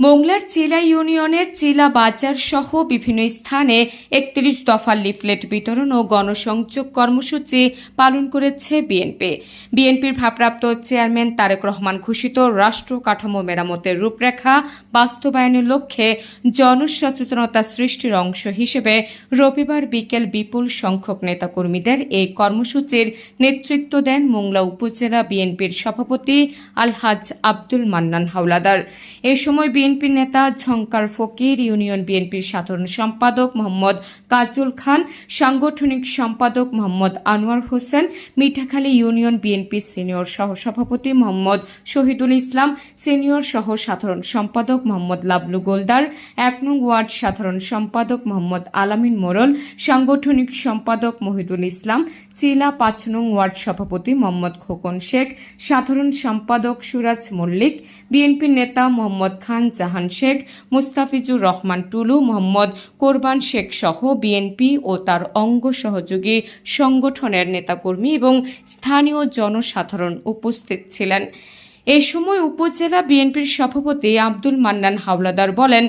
মোংলার চিলা ইউনিয়নের চিলা বাজার সহ বিভিন্ন স্থানে একত্রিশ দফা লিফলেট বিতরণ ও গণসংযোগ কর্মসূচি পালন করেছে বিএনপি। বিএনপির ভারপ্রাপ্ত চেয়ারম্যান তারেক রহমান ঘোষিত রাষ্ট্র কাঠামো মেরামতের রূপরেখা বাস্তবায়নের লক্ষ্যে জনসচেতনতা সৃষ্টির অংশ হিসেবে রবিবার বিকেল বিপুল সংখ্যক নেতাকর্মীদের এই কর্মসূচির নেতৃত্ব দেন মোংলা উপজেলা বিএনপির সভাপতি আলহাজ আব্দুল মান্নান হাওলাদার। এ সময় বিএনপির নেতা ঝঙ্কার ফকির, ইউনিয়ন বিএনপির সাধারণ সম্পাদক মোহাম্মদ কাজল খান, সাংগঠনিক সম্পাদক Mohammad Anwar Hossain, Mithakhali union BNP senior সহসভাপতি মোহাম্মদ শহীদুল ইসলাম, সিনিয়র সহ সাধারণ সম্পাদক মোহাম্মদ লাবলু গোলদার, এক নং ওয়ার্ড সাধারণ সম্পাদক মোহাম্মদ আলামিন মোরল, সাংগঠনিক সম্পাদক মহিদুল ইসলাম, চিলা পাঁচ নং ওয়ার্ড সভাপতি মোহাম্মদ খোকন শেখ, সাধারণ সম্পাদক সুরাজ মল্লিক বিএনপির নেতা মোহাম্মদ খান জাহান শেখ, মুস্তাফিজুর রহমান টুলু, মোহাম্মদ কোরবান শেখ সহ বিএনপি ও তার অঙ্গ সহযোগী সংগঠনের নেতাকর্মী এবং স্থানীয় জনসাধারণ উপস্থিত ছিলেন। এ সময় উপজেলা বিএনপির সভাপতি আব্দুল মান্নান হাওলাদার বলেন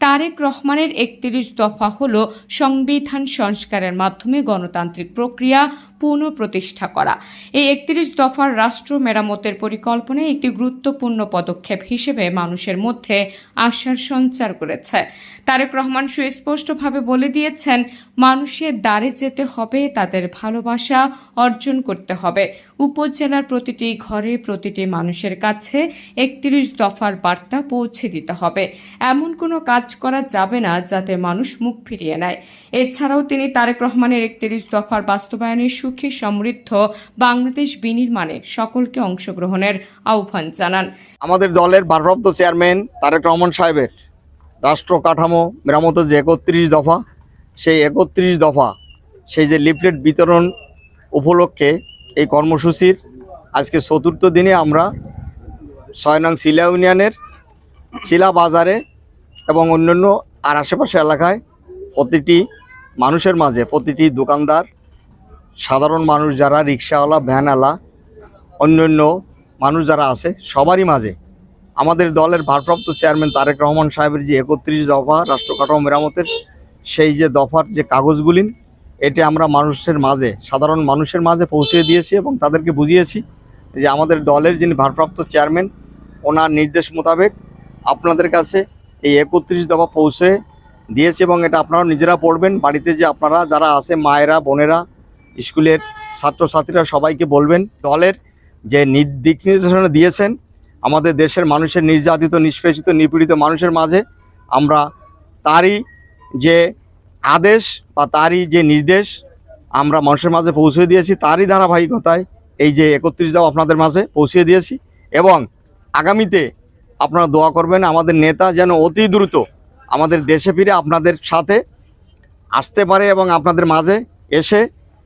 তারেক রহমানের একত্রিশ দফা হল সংবিধান সংস্কারের মাধ্যমে গণতান্ত্রিক প্রক্রিয়া পুনঃপ্রতিষ্ঠা করা। এই একত্রিশ দফার রাষ্ট্র মেরামতের পরিকল্পনায় একটি গুরুত্বপূর্ণ পদক্ষেপ হিসেবে মানুষের মধ্যে আশার সঞ্চার করেছে। তারেক রহমান সুস্পষ্টভাবে বলে দিয়েছেন, মানুষের দ্বারে যেতে হবে, তাদের ভালোবাসা অর্জন করতে হবে। উপজেলার প্রতিটি ঘরে প্রতিটি মানুষের কাছে একত্রিশ দফার বার্তা পৌঁছে দিতে হবে। এমন কোনো কাজ করা যাবে না যাতে মানুষ মুখ ফিরিয়ে নেয়। এছাড়াও তিনি তারেক রহমানের একত্রিশ দফার বাস্তবায়নের সুখী সমৃদ্ধ বাংলাদেশ বিনির্মাণে সকলকে অংশগ্রহণের আহ্বান জানান। আমাদের দলের ভারপ্রাপ্ত চেয়ারম্যান তারেক রহমান সাহেবের রাষ্ট্র কাঠামো মেরামতের যে একত্রিশ দফা, সেই একত্রিশ দফা, সেই যে লিফলেট বিতরণ উপলক্ষে এই কর্মসূচির আজকে চতুর্থ দিনে আমরা ছয় নং শিলা ইউনিয়নের শিলা বাজারে এবং অন্যান্য আর আশেপাশে এলাকায় প্রতিটি মানুষের মাঝে, প্রতিটি দোকানদার, সাধারণ মানুষ যারা, রিক্সাওয়ালা, ভ্যানওয়ালা, অন্যান্য মানুষ যারা আছে, সবারই মাঝে। আমাদের দলের ভারপ্রাপ্ত চেয়ারম্যান তারেক রহমান সাহেবের যে একত্রিশ দফা রাষ্ট্র কাঠামো মেরামতের সেই যে দফার যে কাগজগুলি, এটি আমরা মানুষের মাঝে, সাধারণ মানুষের মাঝে পৌঁছে দিয়েছি এবং তাদেরকে বুঝিয়েছি যে আমাদের দলের যিনি ভারপ্রাপ্ত চেয়ারম্যান, ওনার নির্দেশ মোতাবেক আপনাদের কাছে এই একত্রিশ দফা পৌঁছে দিয়েছি এবং এটা আপনারা নিজেরা পড়বেন। বাড়িতে যে আপনারা, যারা আছে, মায়েরা, বোনেরা, স্কুলের ছাত্রছাত্রীরা সবাইকে বলবেন, দলের যে দিক নির্দেশনা দিয়েছেন, আমাদের দেশের মানুষের নির্যাতিত, নিষ্পেষিত, নিপীড়িত মানুষের মাঝে আমরা তারই যে আদেশ বা তারই যে নির্দেশ আমরা মানুষের মাঝে পৌঁছে দিয়েছি, তারই ধারাবাহিকতায় এই যে একত্রিশ দাও আপনাদের মাঝে পৌঁছে দিয়েছি এবং আগামীতে আপনারা দোয়া করবেন, আমাদের নেতা যেন অতি দ্রুত আমাদের দেশে ফিরে আপনাদের সাথে আসতে পারে এবং আপনাদের মাঝে এসে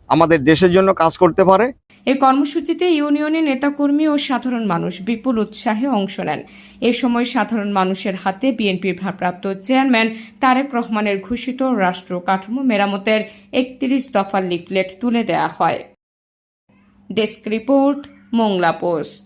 আমাদের দেশের জন্য কাজ করতে পারে। এই কর্মসূচিতে ইউনিয়নের নেতাকর্মী ও সাধারণ মানুষ বিপুল উৎসাহে অংশ নেন। এ সময় সাধারণ মানুষের হাতে বিএনপির ভারপ্রাপ্ত চেয়ারম্যান তারেক রহমানের ঘোষিত রাষ্ট্র কাঠামো মেরামতের একত্রিশ দফা লিফলেট তুলে দেওয়া হয়। Desk report, Mongla post.